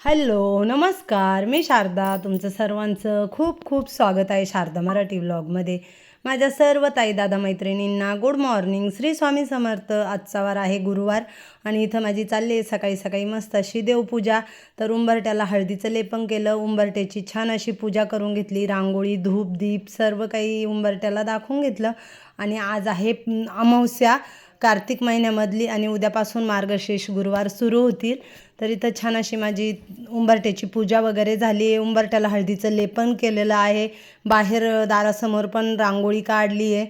Hello नमस्कार. मी शारदा तुमचं सर्वांचं खूप खूप स्वागत आहे शारदा मराठी व्लॉगमध्ये माझ्या सर्व ताई दादा मैत्रिणींना गुड मॉर्निंग श्री स्वामी समर्थ आजचा वार आहे गुरुवार आणि इथं माझी चालली आहे सकाळी सकाळी मस्त अशी देवपूजा. तर उंबरट्याला हळदीचं लेपन केलं उंबरट्याची छान अशी पूजा करून घेतली. रांगोळी धूप दीप सर्व काही उंबरट्याला दाखवून घेतलं. आणि आज आहे अमावस्या कार्तिक महिन्यामधली आणि उद्यापासून मार्गशीर्ष गुरुवार सुरू होतील. तर इथं छान अशी माझी उंबरट्याची पूजा वगैरे झाली आहे. उंबरट्याला हळदीचं लेपन केलेलं आहे. बाहेर दारासमोर पण रांगोळी काढली आहे.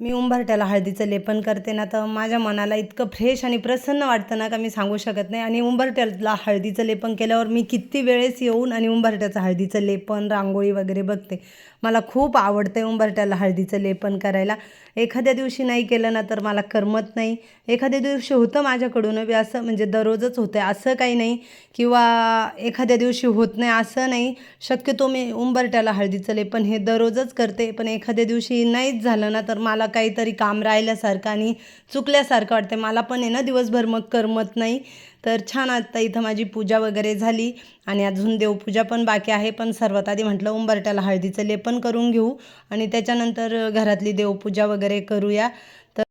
मी उंबरट्याला हळदीचं लेपन करते ना तर माझ्या मनाला इतकं फ्रेश आणि प्रसन्न वाटतं ना का मी सांगू शकत नाही. आणि उंबरट्याला हळदीचं लेपन केल्यावर मी किती वेळेस येऊन आणि उंबरट्याचं हळदीचं लेपन रांगोळी वगैरे बघते. मला खूप आवडतं उंबरट्याला हळदीचं लेपन करायला. एखाद्या दिवशी नाही केलं ना तर मला करमत नाही. एखाद्या दिवशी होतं माझ्याकडून बी असं म्हणजे दररोजच होतं असं काही नाही. किंवा एखाद्या दिवशी होत नाही असं नाही. शक्यतो मी उंबरट्याला हळदीचं लेपन हे दररोजच करते. पण एखाद्या दिवशी नाहीच झालं ना तर मला काहीतरी काम राहिल्यासारखं आणि चुकल्यासारखं वाटते मला पण आहे ना दिवसभर मग करमत नाही. तर छान आता इथं माझी पूजा वगैरे झाली आणि अजून देवपूजा पण बाकी आहे. पण सर्वात आधी म्हटलं उंबरट्याला हळदीचं लेपन करून घेऊ आणि त्याच्यानंतर घरातली देवपूजा वगैरे करूया. तर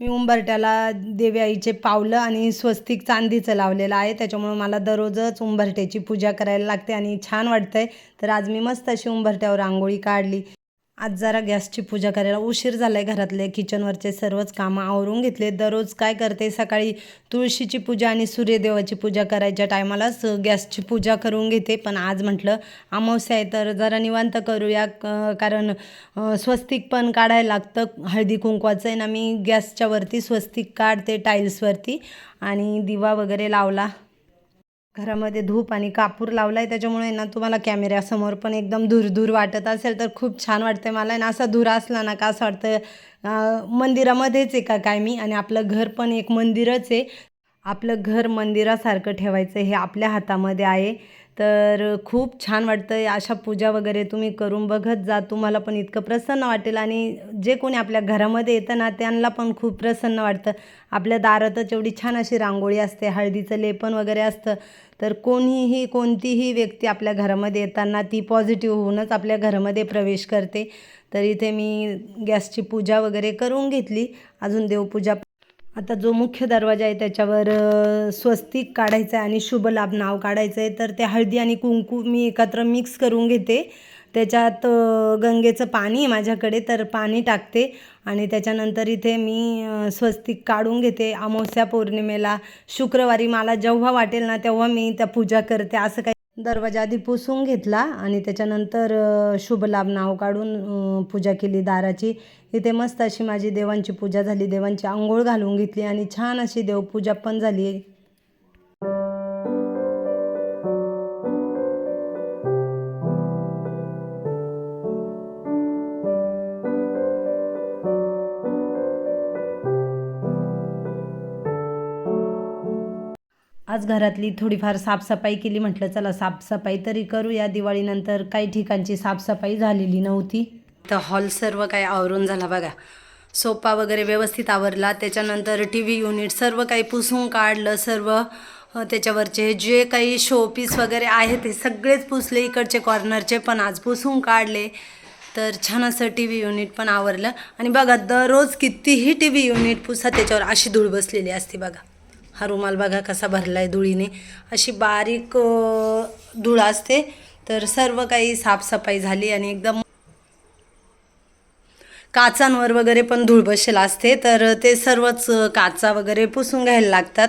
मी उंबरट्याला देवी आईचे पावलं आणि स्वस्तिक चांदीचं लावलेलं आहे. त्याच्यामुळं मला दररोजच उंबरट्याची पूजा करायला लागते आणि छान वाटतंय. तर आज मी मस्त अशी उंबरट्यावर रांगोळी काढली. आज जरा गॅसची पूजा करायला उशीर झाला आहे घरातले. किचनवरचे सर्वच कामं आवरून घेतले. दररोज काय करते? सकाळी तुळशीची पूजा आणि सूर्यदेवाची पूजा करायच्या टायमालाच गॅसची पूजा करून घेते. पण आज म्हटलं अमावस्या आहे तर जरा निवांत करूया क- कारण स्वस्तिक पण काढायला लागतं. हळदी कुंकवाचं आहे ना मी गॅसच्यावरती स्वस्तिक काढते टाईल्सवरती आणि दिवा वगैरे लावला. घरामध्ये धूप आणि कापूर लावला आहे त्याच्यामुळे ना तुम्हाला कॅमेऱ्यासमोर पण एकदम धूर धूर वाटत असेल तर खूप छान वाटते मला. ना असा धूर असला ना का असं वाटतं मंदिरामध्येच आहे का काय मी? आणि आपलं घर पण एक मंदिरच आहे. आपलं घर मंदिरासारखं ठेवायचं हे आपल्या हातामध्ये आहे. तर खूप छान वाटतं अशा पूजा वगैरे तुम्ही करून बघत जा. तुम्हाला पण इतकं प्रसन्न वाटेल आणि जे कोणी आपल्या घरामध्ये येतं ना त्यांना पण खूप प्रसन्न वाटतं. आपल्या दारातच एवढी छान अशी रांगोळी असते हळदीचं लेपन वगैरे असतं. तर कोणीही कोणतीही व्यक्ती आपल्या घरामध्ये येताना ती पॉझिटिव्ह होऊनच आपल्या घरामध्ये प्रवेश करते. तर इथे मी गॅसची पूजा वगैरे करून घेतली. अजून देवपूजा आता जो मुख्य दरवाजा आहे त्याच्यावर स्वस्तिक काढायचं आहे आणि शुभ लाभ नाव काढायचं आहे तर ते हळदी आणि कुंकू मी एकत्र मिक्स करून घेते. त्याच्यात गंगेचं पाणी आहे माझ्याकडे तर पाणी टाकते आणि त्याच्यानंतर इथे मी स्वस्तिक काढून घेते. अमावस्या पौर्णिमेला शुक्रवारी मला जेव्हा वाटेल ना तेव्हा मी त्या पूजा करते. असं काही दरवाजा आधी पुसून घेतला आणि त्याच्यानंतर शुभ लाभ नाव काढून पूजा केली दाराची. इथे मस्त अशी माझी देवांची पूजा झाली. देवांची आंघोळ घालून घेतली आणि छान अशी देवपूजा पण झाली. आज घरातली थोडीफार साफसफाई केली म्हटलं चला साफसफाई तरी करूया. दिवाळीनंतर काही ठिकाणची साफसफाई झालेली नव्हती. तर हॉल सर्व काही आवरून झाला बघा. सोपा वगैरे व्यवस्थित आवरला. त्याच्यानंतर टी व्ही युनिट सर्व काही पुसून काढलं सर्व त्याच्यावरचे जे काही शोपीस वगैरे आहेत ते सगळेच पुसले. इकडचे कॉर्नरचे पण आज पुसून काढले. तर छान असं टी व्ही युनिट पण आवरलं. आणि बघा दररोज कितीही टी व्ही युनिट पुसा त्याच्यावर अशी धूळ बसलेली असते बघा. हा रुमाल बघा कसा भरला आहे धुळीने. अशी बारीक धूळ असते. तर सर्व काही साफसफाई झाली आणि एकदम काचांवर वगैरे पण धूळ बसेल असते. तर ते सर्वच काचा वगैरे पुसून घ्यायला लागतात.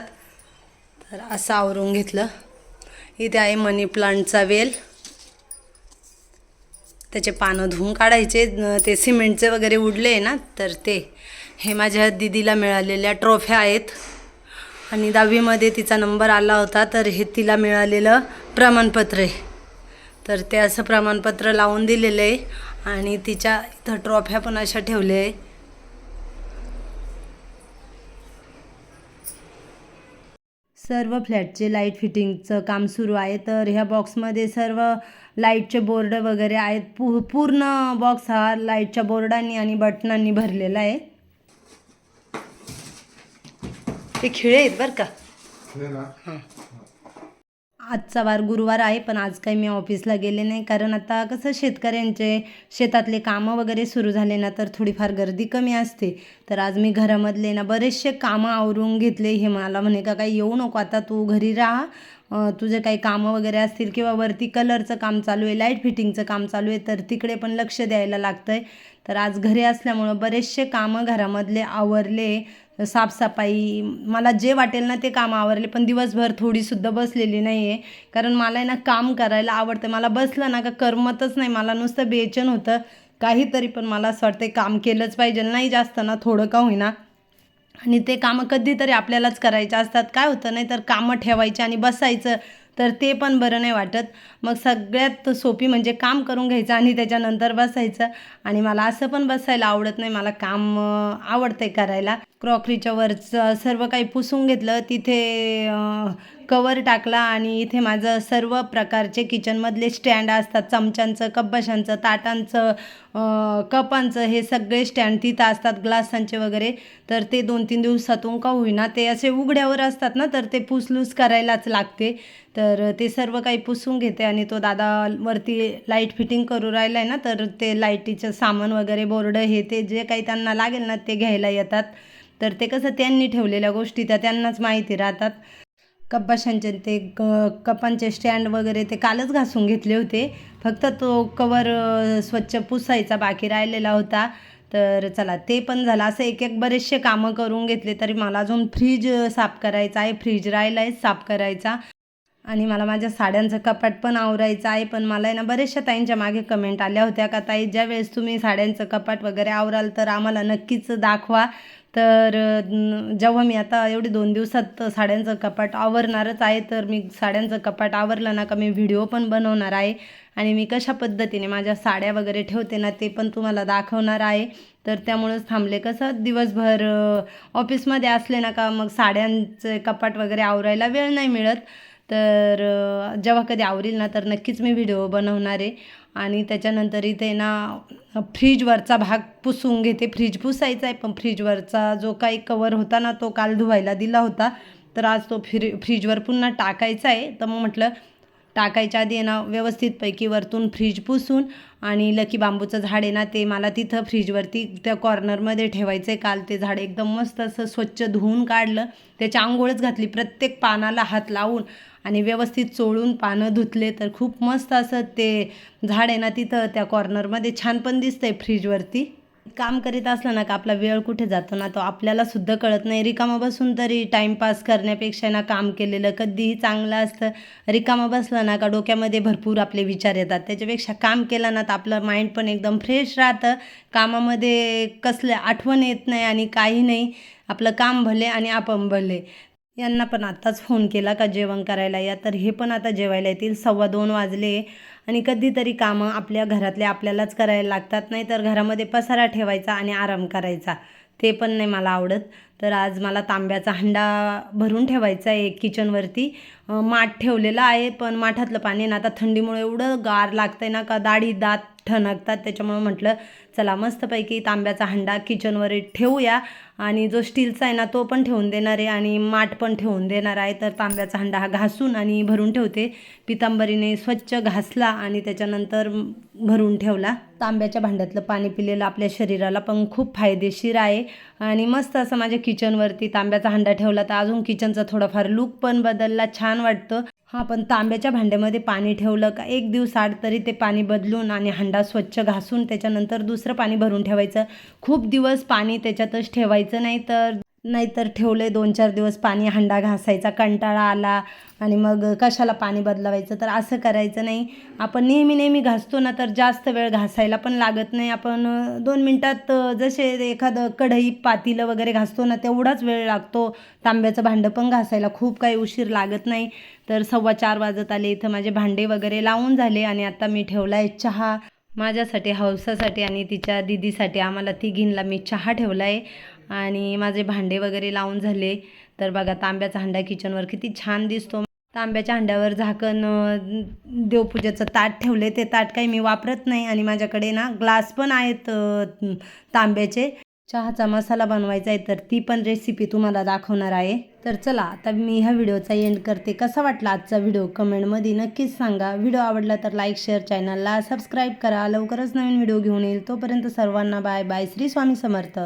तर असं आवरून घेतलं. इथे आहे मनी प्लांटचा वेल. त्याचे पानं धुवून काढायचे. ते सिमेंटचे वगैरे उडले ना तर ते. हे माझ्या दिदीला मिळालेल्या ट्रॉफ्या आहेत. आणि दहावीमध्ये तिचा नंबर आला होता तर हे तिला मिळालेलं प्रमाणपत्र आहे. तर ते असं प्रमाणपत्र लावून दिलेलं आहे आणि तिच्या इथं ट्रॉफ्या पण अशा ठेवल्या आहे सर्व फ्लॅटचे लाइट फिटिंगचं काम सुरू आहे तर ह्या बॉक्समध्ये सर्व लाईटचे बोर्ड वगैरे आहेत. पू पूर्ण बॉक्स हा लाईटच्या बोर्डांनी आणि बटनांनी भरलेला आहे. ते खिळे आहेत बरं का. हे ना. आजचा वार गुरुवार आहे पण आज काही मी ऑफिसला गेले नाही. कारण आता कसं शेतकऱ्यांचे शेतातले कामं वगैरे सुरू झाले ना तर थोडीफार गर्दी कमी असते. तर आज मी घरामधले ना बरेचसे कामं आवरून घेतले. हे मला म्हणे का काही येऊ नको आता तू घरी राहा. तुझे काही कामं वगैरे असतील किंवा वरती कलरचं काम चालू आहे लाइट फिटिंगचं काम चालू आहे तर तिकडे पण लक्ष द्यायला लागतं आहे तर आज घरी असल्यामुळं बरेचसे कामं घरामधले आवरले. साफसफाई मला जे वाटेल ना ते काम आवरले पण दिवसभर थोडीसुद्धा बसलेली नाही आहे कारण मला आहे ना काम करायला आवडतं. मला बसलं ना का करमतच नाही. मला नुसतं बेचन होतं. काहीतरी पण मला असं वाटतं काम केलंच पाहिजे. नाही जास्त ना थोडं का होईना. आणि ते कामं कधीतरी आपल्यालाच करायचे असतात. काय होतं नाही तर कामं ठेवायची आणि बसायचं. तर ते पण बरं नाही वाटत. मग सगळ्यात सोपी म्हणजे काम करून घ्यायचं आणि त्याच्यानंतर बसायचं. आणि मला असं पण बसायला आवडत नाही. मला काम आवडतंय करायला. क्रॉकरीच्या वरचं सर्व काही पुसून घेतलं तिथे कवर टाकला आणि इथे माझं सर्व प्रकारचे किचनमधले स्टँड असतात. चमच्यांचं कब्बशांचं ताटांचं कपांचं हे सगळे स्टँड तिथं असतात ग्लासांचे वगैरे. तर ते दोन तीन दिवसातून का होईना ते असे उघड्यावर असतात ना तर ते पुसलूस करायलाच लागते. तर ते सर्व काही पुसून घेते आणि तो दादा वरती लाइट फिटिंग करू राहिला आहे ना तर ते लाईटीचं सामान वगैरे बोर्ड हे ते जे काही त्यांना लागेल ना ते घ्यायला येतात. तर ते कसं त्यांनी ठेवलेल्या गोष्टी त्या त्यांनाच माहिती राहतात. कपाशांचे ते क कपांचे स्टँड वगैरे ते कालच घासून घेतले होते. फक्त तो कवर स्वच्छ पुसायचा बाकी राहिलेला होता. तर चला ते पण झालं. असं एक एक बरेचसे कामं करून घेतले तरी मला अजून फ्रीज साफ करायचा आहे. फ्रीज राहिला आहे साफ करायचा. आणि मला माझ्या साड्यांचं कपाट पण आवरायचं आहे. पण मला आहे ना बऱ्याचशा ताईंच्या मागे कमेंट आल्या होत्या का ताई ज्या वेळेस तुम्ही साड्यांचं कपाट वगैरे आवराल तर आम्हाला नक्कीच दाखवा. तर जेव्हा मी आता एवढी दोन दिवसात साड्यांचं कपाट आवरणारच आहे तर मी साड्यांचं कपाट आवरलं ना का मी व्हिडिओ पण बनवणार आहे. आणि मी कशा पद्धतीने माझ्या साड्या वगैरे ठेवते ना ते पण तुम्हाला दाखवणार आहे. तर त्यामुळंच थांबले कसं दिवसभर ऑफिसमध्ये असले ना का मग साड्यांचे कपाट वगैरे आवरायला वेळ नाही मिळत. तर जेव्हा कधी आवडेल ना तर नक्कीच मी व्हिडिओ बनवणार आहे. आणि त्याच्यानंतर इथे ना फ्रीजवरचा भाग पुसून घेते. फ्रीज पुसायचा आहे पण फ्रीजवरचा जो काही कवर होता ना तो काल धुवायला दिला होता. तर आज तो फ्री फ्रीजवर पुन्हा टाकायचा आहे. तर मग म्हटलं टाकायच्या आधी आहे ना व्यवस्थितपैकी वरतून फ्रीज पुसून आणि लकी बांबूचं झाड आहे ना ते मला तिथं फ्रीजवरती त्या कॉर्नरमध्ये ठेवायचं आहे काल ते झाड एकदम मस्त असं स्वच्छ धुवून काढलं. त्याच्या आंघोळच घातली. प्रत्येक पानाला हात लावून आणि व्यवस्थित चोळून पानं धुतले. तर खूप मस्त असं ते झाड आहे ना तिथं त्या कॉर्नरमध्ये छान पण दिसतंय फ्रीजवरती काम करीत असलं ना का आपला वेळ कुठे जातो ना तो आपल्याला सुद्धा कळत नाही. रिकामा बसून तरी टाईमपास करण्यापेक्षा ना काम केलेलं कधीही चांगलं असतं. रिकामा बसलं ना का डोक्यामध्ये भरपूर आपले विचार येतात. त्याच्यापेक्षा काम केलं ना तर आपलं माइंड पण एकदम फ्रेश राहतं. कामामध्ये कसलं आठवण येत नाही आणि काही नाही. आपलं काम भले आणि आपण भले. यांना पण आत्ताच फोन केला का जेवण करायला? या तर हे पण आता जेवायला येतील. सव्वा दोन वाजले. आणि कधीतरी कामं आपल्या घरातले आपल्यालाच करायला लागतात नाही तर घरामध्ये पसारा ठेवायचा आणि आराम करायचा. ते पण नाही मला आवडत. तर आज मला तांब्याचा हंडा भरून ठेवायचा आहे किचनवरती. माठ ठेवलेला आहे पण माठातलं पाणी ना आता थंडीमुळे एवढं गार लागतं आहे ना का दाढी दात ठणकतात त्याच्यामुळं म्हटलं चला मस्तपैकी तांब्याचा हंडा किचनवर ठेवूया. आणि जो स्टीलचा आहे ना तो पण ठेवून देणार आहे आणि माठ पण ठेवून देणार आहे. तर तांब्याचा हंडा हा घासून आणि भरून ठेवते. पितांबरीने स्वच्छ घासला आणि त्याच्यानंतर भरून ठेवला. तांब्याच्या भांड्यातलं पाणी पिलेलं आपल्या शरीराला पण खूप फायदेशीर आहे. आणि मस्त असं माझ्या किचनवरती तांब्याचा हंडा ठेवला तर अजून किचनचा थोडाफार लूक पण बदलला छान वाटतं. हां पण तांब्याच्या भांड्यामध्ये पाणी ठेवलं का एक दिवस आड तरी ते पाणी बदलून आणि हंडा स्वच्छ घासून त्याच्यानंतर दुसरं पाणी भरून ठेवायचं. खूप दिवस पाणी त्याच्यातच ठेवायचं नाही तर नाहीतर ठेवले दोन चार दिवस पाणी हंडा घासायचा कंटाळा आला आणि मग कशाला पाणी बदलवायचं? तर असं करायचं नाही. आपण नेहमी नेहमी घासतो ना तर जास्त वेळ घासायला पण लागत नाही. आपण दोन मिनटात जसे एखादं कढई पातीलं वगैरे घासतो ना तेवढाच वेळ लागतो. तांब्याचं भांडं पण घासायला खूप काही उशीर लागत नाही. तर सव्वा चार वाजत आले इथं माझे भांडे वगैरे लावून झाले आणि आता मी ठेवला आहे चहा. माझ्यासाठी हौसासाठी आणि तिच्या दिदीसाठी आम्हाला तिघींना मी चहा ठेवला आहे आणि माझे भांडे वगैरे लावून झाले. तर बघा तांब्याचा हंडा किचनवर किती छान दिसतो. तांब्याच्या हंड्यावर झाकण देवपूजेचं ताट ठेवले ते ताट काही मी वापरत नाही आणि माझ्याकडे ना ग्लास पण आहेत तांब्याचे. चहाचा मसाला बनवायचा आहे तर ती पण रेसिपी तुम्हाला दाखवणार आहे. तर चला आता मी ह्या व्हिडिओचा एंड करते. कसा वाटला आजचा व्हिडिओ? कमेंटमध्ये नक्कीच सांगा. व्हिडिओ आवडला तर लाईक शेअर चॅनलला सबस्क्राईब करा. लवकरच नवीन व्हिडिओ घेऊन येईल. तोपर्यंत सर्वांना बाय बाय श्री स्वामी समर्थ.